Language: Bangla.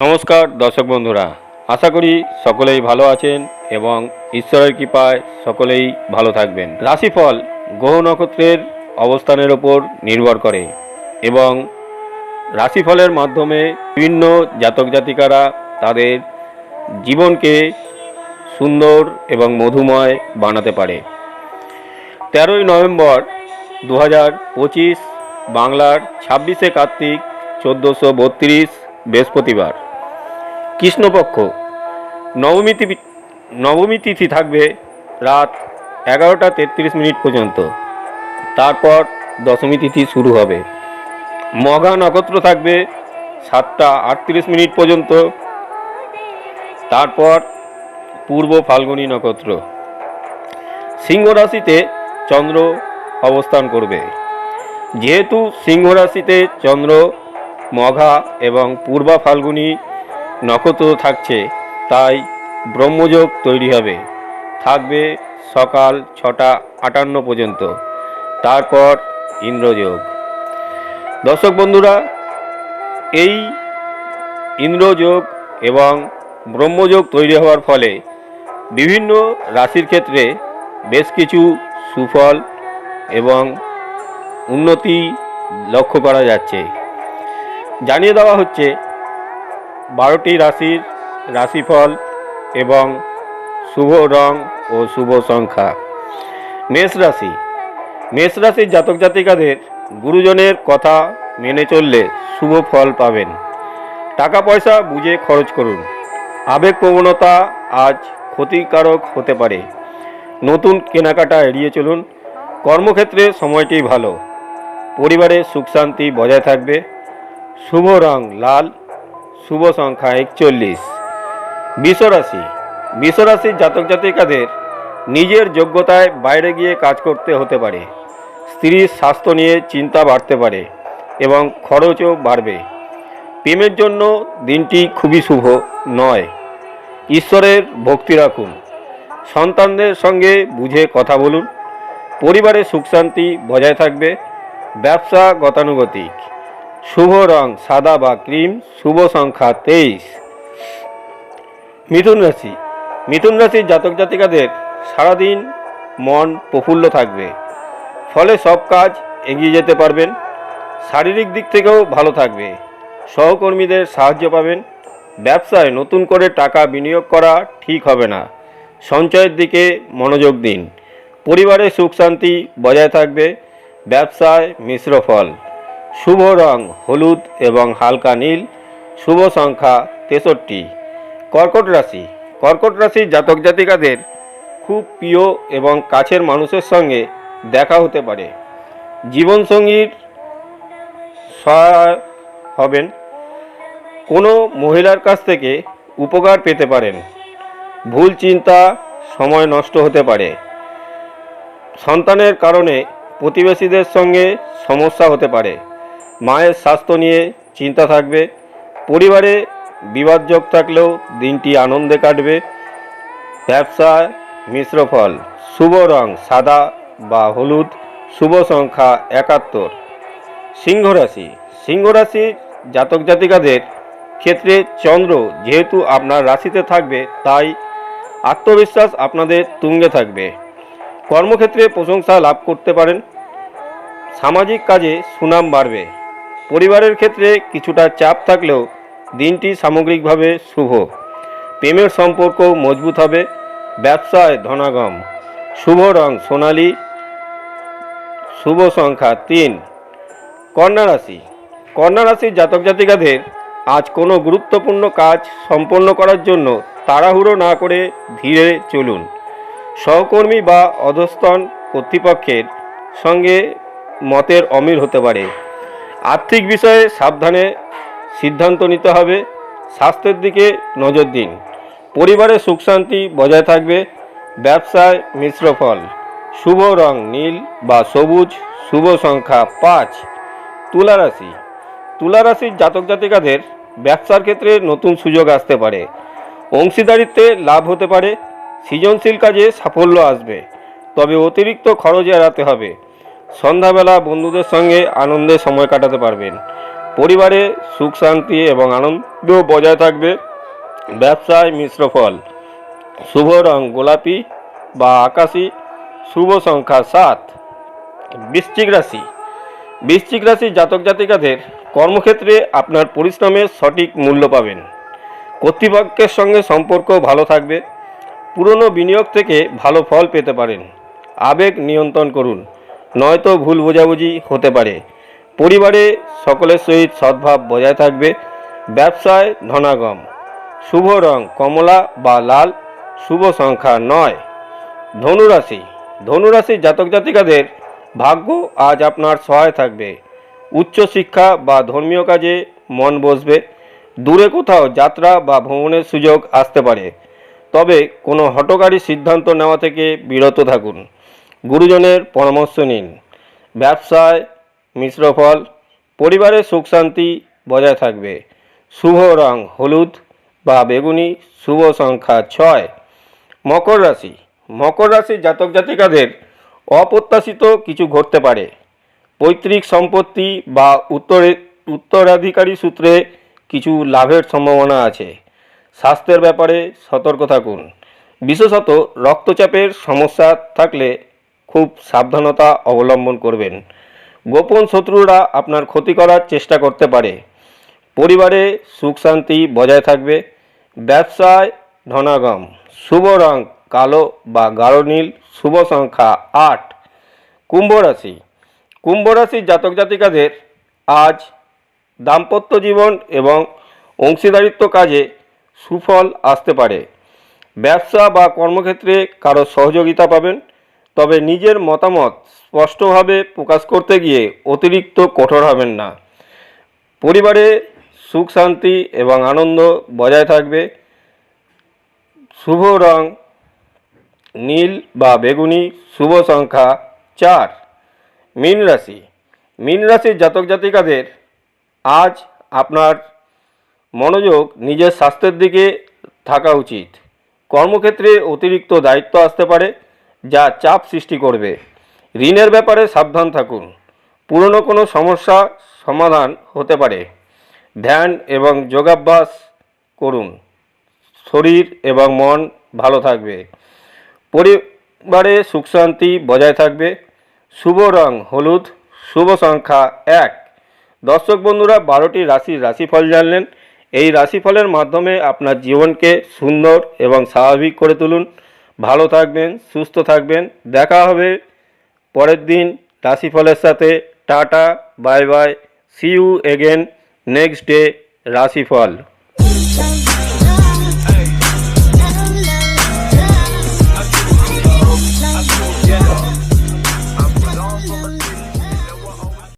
নমস্কার, দর্শক বন্ধুরা। আশা করি সকলেই ভালো আছেন এবং ঈশ্বরের কৃপায় সকলেই ভালো থাকবেন। রাশিফল গ্রহ নক্ষত্রের অবস্থানের ওপর নির্ভর করে এবং রাশিফলের মাধ্যমে বিভিন্ন জাতক জাতিকারা তাদের জীবনকে সুন্দর এবং মধুময় বানাতে পারে। তেরোই নভেম্বর দু হাজার পঁচিশ, বাংলার ছাব্বিশে কার্তিক, চোদ্দোশো বত্রিশ, বৃহস্পতিবার। কৃষ্ণপক্ষ। নবমী তিথি নবমী তিথি থাকবে রাত এগারোটা তেত্রিশ মিনিট পর্যন্ত। তারপর দশমী তিথি শুরু হবে। মঘা নক্ষত্র থাকবে সাতটা আটত্রিশ মিনিট পর্যন্ত। তারপর পূর্ব ফাল্গুনী নক্ষত্র। সিংহ রাশিতে চন্দ্র অবস্থান করবে। যেহেতু সিংহ রাশিতে চন্দ্র, মঘা এবং পূর্বা ফাল্গুনী নক্ষত্র থাকছে, তাই ব্রহ্মযোগ তৈরি হবে। থাকবে সকাল ছটা আটান্ন পর্যন্ত। তারপর ইন্দ্রযোগ। দর্শক বন্ধুরা, এই ইন্দ্রযোগ এবং ব্রহ্মযোগ তৈরি হওয়ার ফলে বিভিন্ন রাশির ক্ষেত্রে বেশ কিছু সুফল এবং উন্নতি লক্ষ্য করা যাচ্ছে। জানিয়ে দেওয়া হচ্ছে বারোটি রাশির রাশিফল এবং শুভ রং ও শুভ সংখ্যা। মেষ রাশি। মেষ রাশির জাতক জাতিকাদের গুরুজনের কথা মেনে চললে শুভ ফল পাবেন। টাকা পয়সা বুঝে খরচ করুন। আবেগ প্রবণতা আজ ক্ষতিকারক হতে পারে। নতুন কেনাকাটা এড়িয়ে চলুন। কর্মক্ষেত্রে সময়টি ভালো। পরিবারে সুখ শান্তি বজায় থাকবে। শুভ রং লাল শুভ সংখ্যা একচল্লিশ। বিশ্বরাশি। বিশ্বরাশির জাতক জাতিকাদের নিজের যোগ্যতায় বাইরে গিয়ে কাজ করতে হতে পারে। স্ত্রীর স্বাস্থ্য নিয়ে চিন্তা বাড়তে পারে এবং খরচও বাড়বে। প্রেমের জন্য দিনটি খুবই শুভ নয়। ঈশ্বরের ভক্তি রাখুন। সন্তানদের সঙ্গে বুঝে কথা বলুন। পরিবারে সুখ শান্তি বজায় থাকবে। ব্যবসা গতানুগতিক। শুভ রং সাদা বা ক্রিম, শুভ সংখ্যা তেইশ। মিথুন রাশি। মিথুন রাশির জাতক জাতিকাদের সারাদিন মন প্রফুল্ল থাকবে। ফলে সব কাজ এগিয়ে যেতে পারবেন, শারীরিক দিক থেকেও ভালো থাকবে। সহকর্মীদের সাহায্য পাবেন, ব্যবসায় নতুন করে টাকা বিনিয়োগ করা ঠিক হবে না। সঞ্চয়ের দিকে মনোযোগ দিন। পরিবারে সুখ শান্তি বজায় থাকবে, ব্যবসায় মিশ্র ফল। শুভ রং হলুদ এবং হালকা নীল, শুভ সংখ্যা তেষট্টি। কর্কট রাশি। কর্কট রাশির জাতক জাতিকাদের খুব প্রিয় এবং কাছের মানুষের সঙ্গে দেখা হতে পারে। জীবনসঙ্গীর সহায় হবেন কোনো মহিলার কাছ থেকে উপকার পেতে পারেন। ভুল চিন্তা, সময় নষ্ট হতে পারে। সন্তানের কারণে প্রতিবেশীদের সঙ্গে সমস্যা হতে পারে। মায়ের স্বাস্থ্য নিয়ে চিন্তা থাকবে, পরিবারে বিবাদযোগ থাকলেও দিনটি আনন্দে কাটবে। ব্যবসায় মিশ্র ফল, শুভ রং সাদা বা হলুদ, শুভ সংখ্যা একাত্তর। সিংহ রাশি জাতক জাতিকাদের ক্ষেত্রে চন্দ্র যেহেতু আপনার রাশিতে থাকবে, তাই আত্মবিশ্বাস আপনাদের তুঙ্গে থাকবে। কর্মক্ষেত্রে প্রশংসা লাভ করতে পারেন। সামাজিক কাজে সুনাম বাড়বে। পরিবারের ক্ষেত্রে কিছুটা চাপ থাকলেও দিনটি সামগ্রিকভাবে শুভ। প্রেমের সম্পর্ক মজবুত হবে। ব্যবসায় ধনাগম। শুভ রং সোনালী। শুভ সংখ্যা তিন। কন্যা রাশি। জাতক জাতিকাদের আজ কোনো গুরুত্বপূর্ণ কাজ সম্পন্ন করার জন্য তাড়াহুড়ো না করে ধীরে চলুন। সহকর্মী বা অধস্তন কর্তৃপক্ষের সঙ্গে মতের অমিল হতে পারে। আর্থিক বিষয়ে সাবধানে সিদ্ধান্ত নিতে হবে। স্বাস্থ্যের দিকে নজর দিন। পরিবারে সুখ শান্তি বজায় থাকবে। ব্যবসায় মিশ্র ফল। শুভ রং নীল বা সবুজ, শুভ সংখ্যা পাঁচ। তুলা রাশি। তুলা রাশির জাতক জাতিকাদের ব্যবসার ক্ষেত্রে নতুন সুযোগ আসতে পারে। অংশীদারিত্বে লাভ হতে পারে। সৃজনশীল কাজে সাফল্য আসবে। তবে অতিরিক্ত খরচ এড়াতে হবে। সন্ধ্যাবেলা বন্ধুদের সঙ্গে আনন্দে সময় কাটাতে পারবেন। পরিবারে সুখ, শান্তি এবং আনন্দ বজায় থাকবে। ব্যবসায় মিশ্র ফল। শুভ রং গোলাপি বা আকাশি। শুভ সংখ্যা সাত। বৃশ্চিক রাশি। বৃশ্চিক রাশি জাতক জাতিকাদের কর্মক্ষেত্রে আপনার পরিশ্রমের সঠিক মূল্য পাবেন। কর্তৃপক্ষের সঙ্গে সম্পর্ক ভালো থাকবে। পুরনো বিনিয়োগ থেকে ভালো ফল পেতে পারেন। আবেগ নিয়ন্ত্রণ করুন। নয়তো ভুল বোঝাবুঝি হতে পারে। পরিবারে সকলের সহিত সদ্ভাব বজায় থাকবে। ব্যবসায় ধনাগম। শুভ রং কমলা বা লাল, শুভ সংখ্যা নয়। ধনুরাশি। ধনুরাশি জাতক জাতিকাদের ভাগ্য আজ আপনার সহায় থাকবে। উচ্চশিক্ষা বা ধর্মীয় কাজে মন বসবে। দূরে কোথাও যাত্রা বা ভ্রমণের সুযোগ আসতে পারে। তবে কোনো হটকারী সিদ্ধান্ত নেওয়া থেকে বিরত থাকুন। গুরুজনের পরামর্শ নিন। ব্যবসায় মিশ্র ফল, পরিবারের সুখ শান্তি বজায় থাকবে। শুভ রং হলুদ বা বেগুনি, শুভ সংখ্যা ছয়। মকর রাশি। মকর রাশির জাতক জাতিকাদের অপ্রত্যাশিত কিছু ঘটতে পারে। পৈতৃক সম্পত্তি বা উত্তরে, উত্তরাধিকারী সূত্রে কিছু লাভের সম্ভাবনা আছে। স্বাস্থ্যের ব্যাপারে সতর্ক থাকুন। বিশেষত রক্তচাপের সমস্যা থাকলে খুব সাবধানতা অবলম্বন করবেন। গোপন শত্রুরা আপনার ক্ষতি করার চেষ্টা করতে পারে। পরিবারে সুখ শান্তি বজায় থাকবে। ব্যবসায় ধনাগম। শুভ রং কালো বা গাঢ় নীল। শুভ সংখ্যা আট। কুম্ভ রাশি। কুম্ভ রাশির জাতক জাতিকাদের আজ দাম্পত্য জীবন এবং অংশীদারিত্ব কাজে সুফল আসতে পারে। ব্যবসা বা কর্মক্ষেত্রে কারও সহযোগিতা পাবেন। তবে নিজের মতামত স্পষ্টভাবে প্রকাশ করতে গিয়ে অতিরিক্ত কঠোর হবেন না। পরিবারে সুখ, শান্তি এবং আনন্দ বজায় থাকবে। শুভ রং, নীল বা বেগুনি, শুভ সংখ্যা চার। মীন রাশি। মীন রাশির জাতক জাতিকাদের আজ আপনার মনোযোগ নিজের স্বাস্থ্যের দিকে থাকা উচিত। কর্মক্ষেত্রে অতিরিক্ত দায়িত্ব আসতে পারে। যা চাপ সৃষ্টি করবে। ঋণের ব্যাপারে সাবধান থাকুন। পুরনো কোনো সমস্যা সমাধান হতে পারে। ধ্যান এবং যোগাভ্যাস করুন। শরীর এবং মন ভালো থাকবে। পরিবারে সুখ শান্তি বজায় থাকবে। শুভ রং, হলুদ, শুভ সংখ্যা এক। দর্শক বন্ধুরা, বারোটি রাশির রাশিফল জানলেন। এই রাশিফলের মাধ্যমে আপনার জীবনকে সুন্দর এবং স্বাভাবিক করে তুলুন। ভালো থাকবেন, সুস্থ থাকবেন। দেখা হবে পরের দিন রাশিফলের সাথে। Ta ta, bye bye see you again next day রাশিফল।